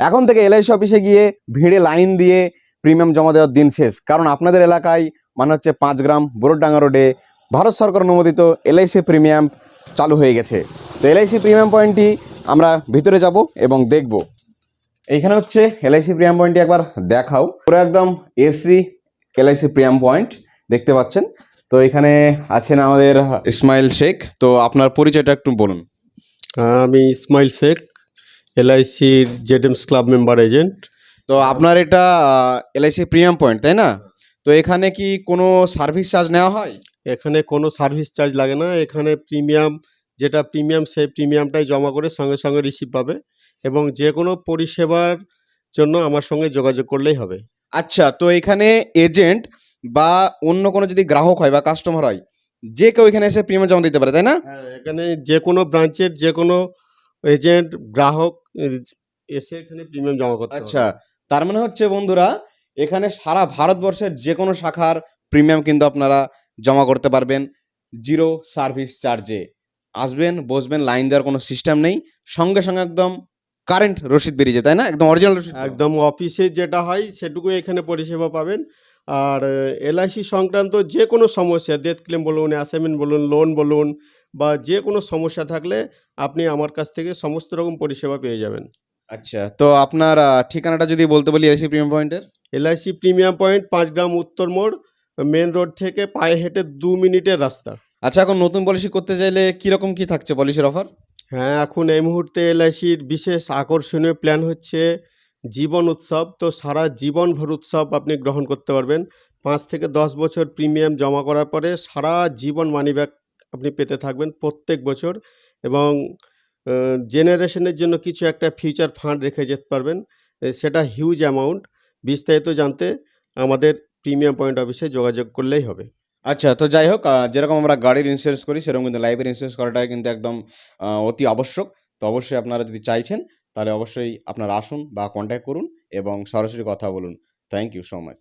এখন থেকে এলআইসি অফিসে গিয়ে ভিড়ে লাইন দিয়ে প্রিমিয়াম জমা দেওয়ার দিন শেষ। কারণ আপনাদের এলাকায় মানে হচ্ছে পাঁচ গ্রাম বোরডাঙ্গা রোডে ভারত সরকার অনুমোদিত এলআইসি প্রিমিয়াম চালু হয়ে গেছে। তো এলআইসি প্রিমিয়াম পয়েন্টটি আমরা ভিতরে যাব এবং দেখব। এইখানে হচ্ছে এলআইসি প্রিমিয়াম পয়েন্টটি একবার দেখাও। পুরো একদম এসি এলআইসি প্রিমিয়াম পয়েন্ট দেখতে পাচ্ছেন। তো এখানে আছেন আমাদের ইসমাইল শেখ তো আপনার পরিচয়টা একটু বলুন। আমি ইসমাইল শেখ এলআইসির জেডএমস ক্লাব মেম্বার এজেন্ট তো আপনার এটা এলআইসি প্রিমিয়াম পয়েন্ট তাই না? তো এখানে কি কোনো সার্ভিস চার্জ নেওয়া হয়? এখানে কোনো সার্ভিস চার্জ লাগে না। এখানে প্রিমিয়াম যেটা প্রিমিয়াম সেই প্রিমিয়ামটাই জমা করে সঙ্গে সঙ্গে রিসিভ পাবে এবং যে কোনো পরিষেবার জন্য আমার সঙ্গে যোগাযোগ করলেই হবে। আচ্ছা তো এখানে এজেন্ট বা অন্য কোনো যদি গ্রাহক হয় বা কাস্টমার হয় যে কেউ এখানে এসে প্রিমিয়াম জমা দিতে পারে তাই না? হ্যাঁ এখানে যে কোনো ব্রাঞ্চের যে কোনো এজেন্ট গ্রাহক এসে এখানে প্রিমিয়াম জমা করতে আচ্ছা তার মানে হচ্ছে বন্ধুরা এখানে সারা ভারতবর্ষের যে কোনো শাখার প্রিমিয়াম কিন্তু আপনারা জমা করতে পারবেন। জিরো সার্ভিস চার্জে। আসবেন বসবেন লাইন দেওয়ার কোনো সিস্টেম নেই। সঙ্গে সঙ্গে একদম কারেন্ট রসিদ বেরিয়ে যায় তাই না? একদম অরিজিনাল রসিদ একদম অফিসে যেটা হয় সেটুকু এখানে পরিষেবা পাবেন। আর এলআইসি সংক্রান্ত যে কোনো সমস্যা ডেথ ক্লেম বলুন অ্যাসাইনমেন্ট বলুন লোন বলুন বা যে কোনো সমস্যা থাকলে আপনি আমার কাছ থেকে সমস্ত রকম পরিষেবা পেয়ে যাবেন। আচ্ছা তো আপনার ঠিকানাটা যদি বলতে বলি এসি প্রিমিয়াম পয়েন্টের? এলআইসি প্রিমিয়াম পয়েন্ট পাঁচ গ্রাম উত্তর মোড় মেন রোড থেকে পায়ে হেঁটে দু মিনিটের রাস্তা। আচ্ছা এখন নতুন পলিসি করতে চাইলে কীরকম কি থাকছে পলিসির অফার? হ্যাঁ এখন এই মুহূর্তে এলআইসির বিশেষ আকর্ষণীয় প্ল্যান হচ্ছে জীবন উৎসব। তো সারা জীবনভর উৎসব আপনি গ্রহণ করতে পারবেন। পাঁচ থেকে দশ বছর প্রিমিয়াম জমা করার পরে সারা জীবন মানিব্যাক আপনি পেতে থাকবেন প্রত্যেক বছর এবং জেনারেশনের জন্য কিছু একটা ফিউচার ফান্ড রেখে যেতে পারবেন। সেটা হিউজ অ্যামাউন্ট বিস্তারিত জানতে আমাদের প্রিমিয়াম পয়েন্ট অফিসে যোগাযোগ করলেই হবে। আচ্ছা তো যাই হোক যেরকম আমরা গাড়ির ইন্স্যুরেন্স করি, সেরকম কিন্তু লাইফের ইন্স্যুরেন্স করাটা কিন্তু একদম অতি আবশ্যক। তো অবশ্যই আপনারা যদি চাইছেন, তাহলে অবশ্যই আপনারা আসুন বা কন্ট্যাক্ট করুন এবং সরাসরি কথা বলুন। Thank you so much